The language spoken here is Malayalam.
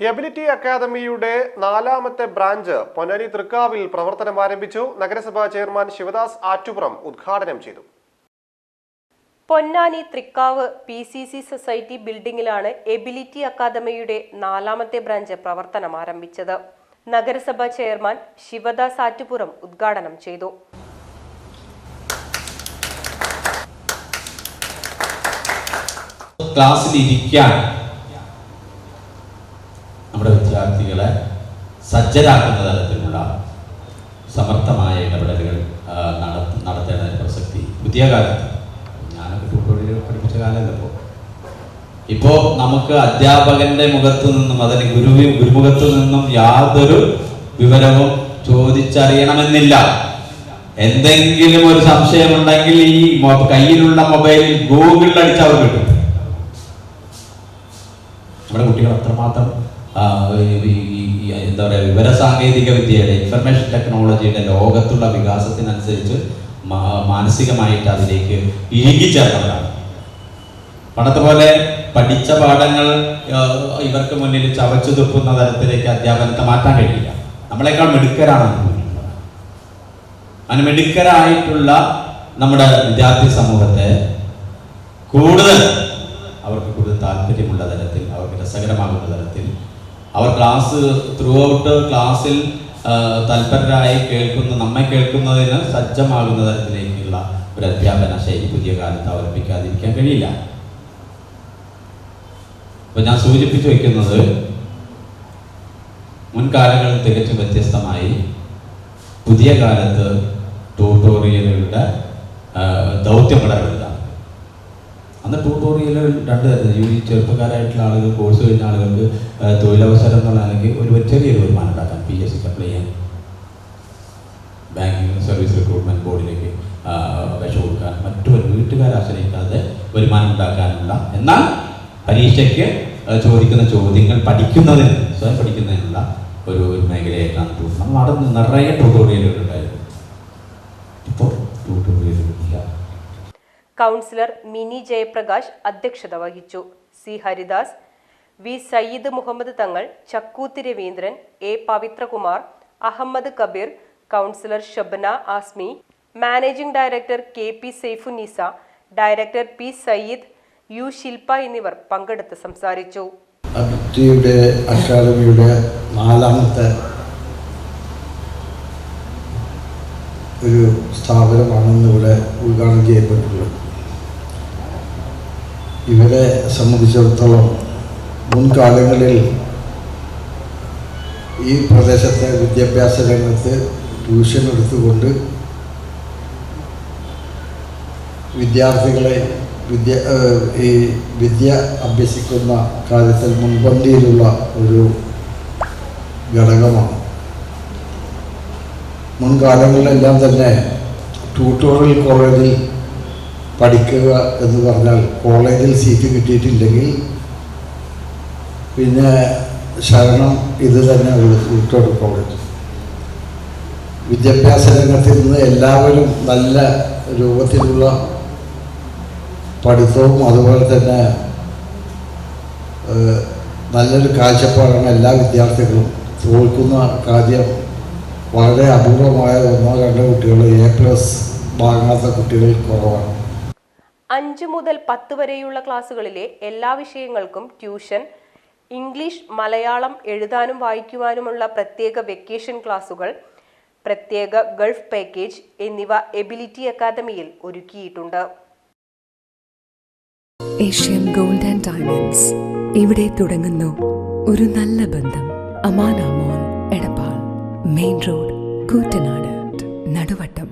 എബിലിറ്റി അക്കാദമിയുടെ നാലാമത്തെ ബ്രാഞ്ച് പൊന്നാനി തൃക്കാവിൽ പ്രവർത്തനം ആരംഭിച്ചു. നഗരസഭാ ചെയർമാൻ ശിവദാസ് ആറ്റുപുറം ഉദ്ഘാടനം ചെയ്തു. Ponnani Thrikkavu P C C society ബിൽഡിംഗിലാണ് ability അക്കാദമിയുടെ നാലാമത്തെ ബ്രാഞ്ച് പ്രവർത്തനം ആരംഭിച്ചത്. നഗരസഭാ ചെയർമാൻ ശിവദാസ് ആറ്റുപുറം ഉദ്ഘാടനം ചെയ്തു. ക്ലാസ്സിൽ ഇരിക്കാൻ നമ്മുടെ വിദ്യാർത്ഥികളെ സജ്ജരാക്കുന്ന തരത്തിലുള്ള സമർത്ഥമായ ഇടപെടലുകൾ നട- നടത്തേണ്ടതിന് പ്രസക്തി പുതിയ കാലത്ത്. ഞാനൊക്കെ ട്യൂട്ടോറിയൽ പഠിപ്പിച്ച കാലമല്ലപ്പോൾ ഇപ്പോൾ നമുക്ക് അധ്യാപകന്റെ മുഖത്തു നിന്നും അതിന് ഗുരു ഗുരുമുഖത്തു നിന്നും യാതൊരു വിവരവും ചോദിച്ചറിയണമെന്നില്ല. എന്തെങ്കിലും ഒരു സംശയമുണ്ടെങ്കിൽ ഈ കയ്യിലുള്ള മൊബൈലിൽ ഗൂഗിളിൽ അടിച്ചാൽ കിട്ടും. നമ്മുടെ കുട്ടികൾ അത്രമാത്രം എന്താ പറയുക വിവര സാങ്കേതിക വിദ്യയുടെ ഇൻഫർമേഷൻ ടെക്നോളജിയുടെ ലോകത്തുള്ള വികാസത്തിനനുസരിച്ച് മാനസികമായിട്ട് അതിലേക്ക് ഇഴുകിച്ചേർന്നവരാണ് പണ്ടത്തെ പോലെ പഠിച്ച പാഠങ്ങൾ ഇവർക്ക് മുന്നിൽ ചവച്ചു തുപ്പുന്ന തരത്തിലേക്ക് അധ്യാപനത്തെ മാറ്റാൻ കഴിയില്ല നമ്മളെക്കാൾ മിടുക്കരാണ്. അങ്ങനെ മിടുക്കരായിട്ടുള്ള നമ്മുടെ വിദ്യാർത്ഥി സമൂഹത്തെ കൂടുതൽ അവർക്ക് കൂടുതൽ താല്പര്യമുള്ള തരത്തിൽ അവർക്ക് രസകരമാകുന്ന തരത്തിൽ അവർ ക്ലാസ് ത്രൂ ഔട്ട് ക്ലാസ്സിൽ തൽപരരായി കേൾക്കുന്ന നമ്മെ കേൾക്കുന്നതിന് സജ്ജമാകുന്ന തരത്തിലേക്കുള്ള ഒരു അധ്യാപന ശൈലി പുതിയ കാലത്ത് അവലംബിക്കാതിരിക്കാൻ കഴിയില്ല. അപ്പൊ ഞാൻ സൂചിപ്പിച്ചു വെക്കുന്നത് മുൻകാലങ്ങളിൽ തികച്ചും വ്യത്യസ്തമായി പുതിയ കാലത്ത് ട്യൂട്ടോറിയലുകളുടെ ദൗത്യം വളരെ അന്ന് ട്യൂട്ടോറിയലുകൾ രണ്ട് ഈ ചെറുപ്പക്കാരായിട്ടുള്ള ആളുകൾ കോഴ്സ് കഴിഞ്ഞ ആളുകൾക്ക് തൊഴിലവസരം എന്നുള്ള അല്ലെങ്കിൽ ഒരു ചെറിയൊരു വരുമാനം ഉണ്ടാക്കാം. പി എസ് സിക്ക് അപ്ലൈ ചെയ്യാൻ ബാങ്കിങ് സർവീസ് റിക്രൂട്ട്മെന്റ് ബോർഡിലേക്ക് അപേക്ഷ കൊടുക്കാൻ. മറ്റൊരു വീട്ടുകാരെ ആശ്രയിക്കാതെ വരുമാനം ഉണ്ടാക്കാനുള്ള. എന്നാൽ പരീക്ഷയ്ക്ക് ചോദിക്കുന്ന ചോദ്യങ്ങൾ പഠിക്കുന്നതിന് സ്വയം പഠിക്കുന്നതിനുള്ള ഒരു ഒരു മേഖലയായിട്ടാണ് ട്യൂട്ടോറിയൽ നമ്മൾ അവിടെ നിറയെ ട്യൂട്ടോറിയലുകൾ ഉണ്ടായിരുന്നു. ഇപ്പോൾ ട്യൂട്ടോറിയലുകൾ ഇല്ല കൗൺസിലർ മിനി ജയപ്രകാശ് അധ്യക്ഷത വഹിച്ചു. C Haridas V Sayyid Muhammad Thangal Chakkoothi Raveendran A Pavithrakumar Ahammed Kabeer councillor Shabna Asmi managing director K P Saifunnisa director P Sayyid U Shilpa എന്നിവർ പങ്കെടുത്ത് സംസാരിച്ചു. അക്കാദമിയുടെ നാലാമത്തെ ഒരു സ്ഥാപനമാണ് ഇന്നിവിടെ ഉദ്ഘാടനം ചെയ്യപ്പെട്ടുള്ളത് ഇവരെ സംബന്ധിച്ചിടത്തോളം മുൻകാലങ്ങളിൽ ഈ പ്രദേശത്തെ വിദ്യാഭ്യാസ രംഗത്ത് ട്യൂഷൻ എടുത്തുകൊണ്ട് വിദ്യാർത്ഥികളെ വിദ്യ ഈ വിദ്യ അഭ്യസിക്കുന്ന കാര്യത്തിൽ മുൻപന്തിയിലുള്ള ഒരു ഘടകമാണ്. മുൻകാലങ്ങളിലെല്ലാം തന്നെ ട്യൂട്ടോറിയൽ കോളേജിൽ പഠിക്കുക എന്ന് പറഞ്ഞാൽ കോളേജിൽ സീറ്റ് കിട്ടിയിട്ടില്ലെങ്കിൽ പിന്നെ ശരണം ഇത് തന്നെ ട്യൂട്ടോറിയൽ കോളേജ്. വിദ്യാഭ്യാസ രംഗത്തിൽ നിന്ന് എല്ലാവരും നല്ല രൂപത്തിലുള്ള പഠിത്തവും അതുപോലെ തന്നെ നല്ലൊരു കാഴ്ചപ്പാടാണ് എല്ലാ വിദ്യാർത്ഥികളും. തോൽക്കുന്ന കാര്യം വളരെ അപൂർവമായ ഒന്നോ രണ്ടോ കുട്ടികൾ എ പ്ലസ് വാങ്ങാത്ത കുട്ടികൾ കുറവാണ്. അഞ്ച് മുതൽ പത്ത് വരെയുള്ള ക്ലാസ്സുകളിലെ എല്ലാ വിഷയങ്ങൾക്കും ട്യൂഷൻ ഇംഗ്ലീഷ് മലയാളം എഴുതാനും വായിക്കുവാനുമുള്ള പ്രത്യേക വെക്കേഷൻ ക്ലാസ്സുകൾ പ്രത്യേക ഗൾഫ് പാക്കേജ് എന്നിവ എബിലിറ്റി അക്കാദമിയിൽ ഒരുക്കിയിട്ടുണ്ട്. Asian gold and diamonds. ഇവിടെ തുടങ്ങുന്നു ഒരു നല്ല ബന്ധം. Amanamol Edappal. Main road Koottanad. Naduvattom.